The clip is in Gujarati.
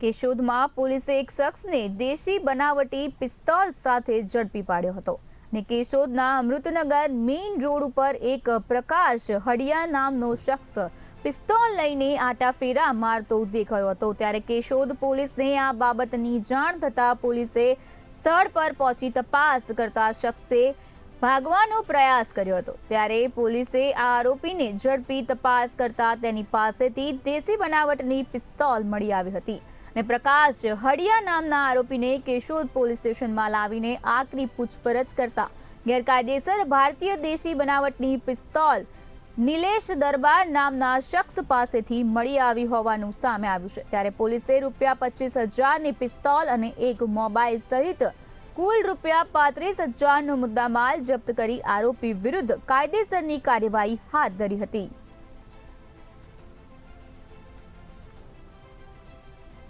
કેશોદમાં પોલીસે એક શખ્સને દેશી બનાવટી પિસ્તોલ સાથે ઝડપી પાડ્યો હતો ને કેશોદના અમૃતનગર મેઇન રોડ ઉપર એક પ્રકાશ હડિયા નામનો શખ્સ પિસ્તોલ લઈને આટાફેરા મારતો દેખાયો હતો. ત્યારે કેશોદ પોલીસને આ બાબતની જાણ થતાં પોલીસે સ્થળ પર પહોંચી તપાસ કરતા શખ્સે ભાગવાનો પ્રયાસ કર્યો હતો. ત્યારે પોલીસે આ આરોપીને ઝડપી તપાસ કરતા તેની પાસેથી દેશી બનાવટની પિસ્તોલ મળી આવી હતી અને પ્રકાશ હડિયા નામના આરોપીને કેશોદ પોલીસ સ્ટેશનમાં લાવીને આકરી પૂછપરછ કરતા ગેરકાયદેસર ભારતીય દેશી બનાવટની પિસ્તોલ નિલેશ દરબાર નામના શખ્સ પાસેથી મળી આવી હોવાનું સામે આવ્યું છે. ત્યારે પોલીસે રૂપિયા પચીસ હજારની પિસ્તોલ અને એક મોબાઈલ સહિત કુલ રૂપિયા પાંત્રીસ હજારનો મુદ્દામાલ જપ્ત કરી આરોપી વિરુદ્ધ કાયદેસરની કાર્યવાહી હાથ ધરી હતી.